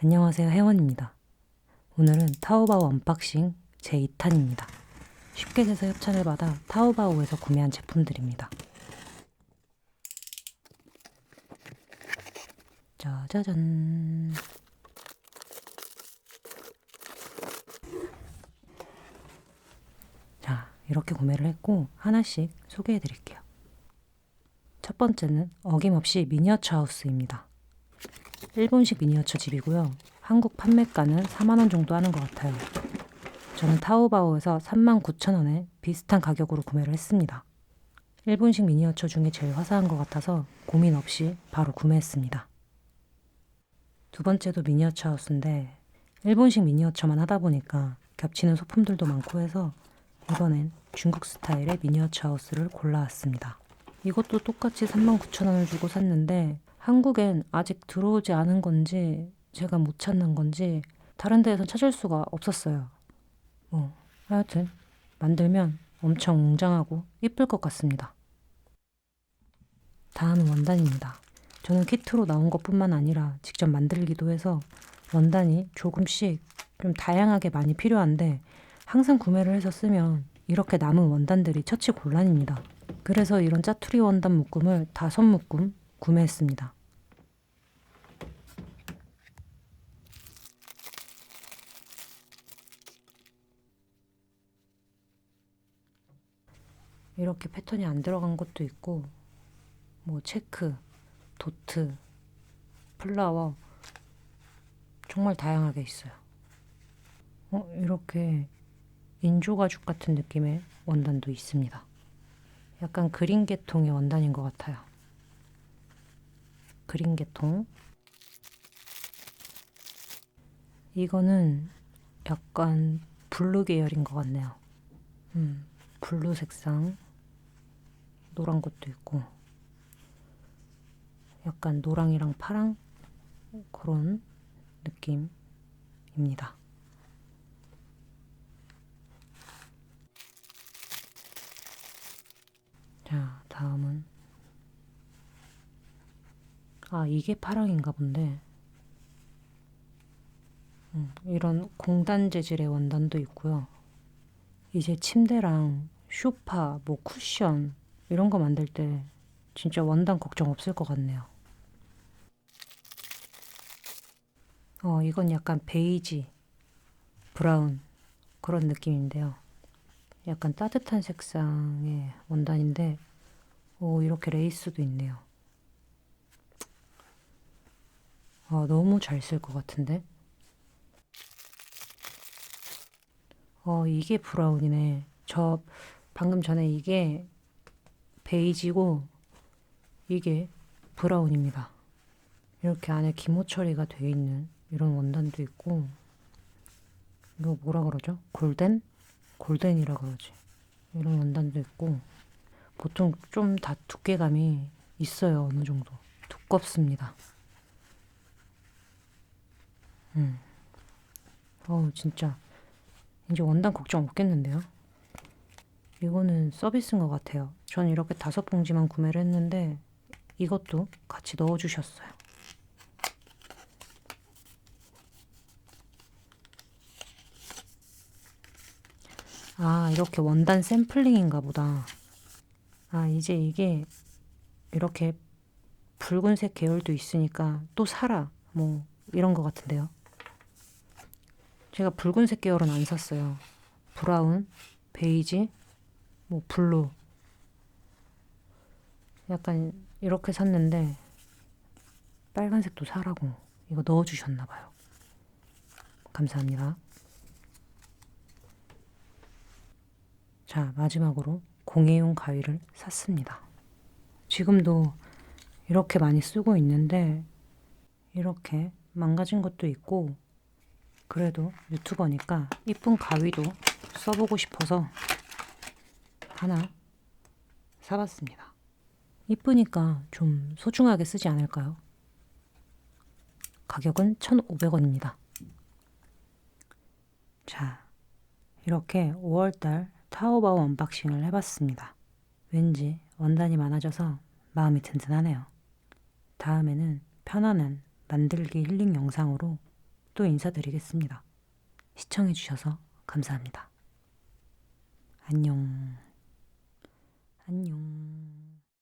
안녕하세요 혜원입니다. 오늘은 타오바오 언박싱 제2탄입니다. 쉽게 돼서 협찬을 받아 타오바오에서 구매한 제품들입니다. 짜자잔 자 이렇게 구매를 했고 하나씩 소개해 드릴게요. 첫 번째는 어김없이 미니어처 하우스입니다. 일본식 미니어처 집이고요. 한국 판매가는 4만원 정도 하는 것 같아요. 저는 타오바오에서 39,000원에 비슷한 가격으로 구매를 했습니다. 일본식 미니어처 중에 제일 화사한 것 같아서 고민 없이 바로 구매했습니다. 두 번째도 미니어처 하우스인데 일본식 미니어처만 하다 보니까 겹치는 소품들도 많고 해서 이번엔 중국 스타일의 미니어처 하우스를 골라왔습니다. 이것도 똑같이 39,000원을 주고 샀는데 한국엔 아직 들어오지 않은 건지 제가 못 찾는 건지 다른 데에서 찾을 수가 없었어요. 뭐 하여튼 만들면 엄청 웅장하고 이쁠 것 같습니다. 다음은 원단입니다. 저는 키트로 나온 것뿐만 아니라 직접 만들기도 해서 원단이 조금씩 좀 다양하게 많이 필요한데 항상 구매를 해서 쓰면 이렇게 남은 원단들이 처치 곤란입니다. 그래서 이런 짜투리 원단 묶음을 다섯 묶음 구매했습니다. 이렇게 패턴이 안 들어간 것도 있고 뭐 체크, 도트, 플라워 정말 다양하게 있어요. 어, 이렇게 인조 가죽 같은 느낌의 원단도 있습니다. 약간 그린 계통의 원단인 것 같아요. 그린 계통. 이거는 약간 블루 계열인 것 같네요. 음, 블루 색상. 노란 것도 있고. 약간 노랑이랑 파랑 그런 느낌입니다. 자, 다음은 아, 이게 파랑인가 본데. 음, 이런 공단 재질의 원단도 있고요. 이제 침대랑 쇼파, 뭐 쿠션 이런 거 만들 때 진짜 원단 걱정 없을 것 같네요. 어, 이건 약간 베이지, 브라운 그런 느낌인데요. 약간 따뜻한 색상의 원단인데, 오, 이렇게 레이스도 있네요. 아, 너무 잘 쓸 것 같은데? 어, 이게 브라운이네. 저 방금 전에 이게 베이지고 이게 브라운입니다. 이렇게 안에 기모 처리가 되어 있는 이런 원단도 있고 이거 뭐라 그러죠? 골덴? 골덴이라 그러지. 이런 원단도 있고 보통 좀 다 두께감이 있어요. 어느 정도. 두껍습니다. 음. 어우, 진짜. 이제 원단 걱정 없겠는데요? 이거는 서비스인 것 같아요. 전 이렇게 다섯 봉지만 구매를 했는데 이것도 같이 넣어주셨어요. 아, 이렇게 원단 샘플링인가 보다. 아, 이제 이게 이렇게 붉은색 계열도 있으니까 또 사라. 뭐, 이런 것 같은데요. 제가 붉은색 계열은 안 샀어요. 브라운, 베이지, 뭐, 블루. 약간 이렇게 샀는데, 빨간색도 사라고 이거 넣어주셨나봐요. 감사합니다. 자, 마지막으로 공예용 가위를 샀습니다. 지금도 이렇게 많이 쓰고 있는데 이렇게 망가진 것도 있고 그래도 유튜버니까 이쁜 가위도 써보고 싶어서 하나 사봤습니다. 이쁘니까 좀 소중하게 쓰지 않을까요? 가격은 1,500원입니다. 자, 이렇게 5월달 타오바오 언박싱을 해봤습니다. 왠지 원단이 많아져서 마음이 든든하네요. 다음에는 편안한 만들기 힐링 영상으로 또 인사드리겠습니다. 시청해주셔서 감사합니다. 안녕. 안녕.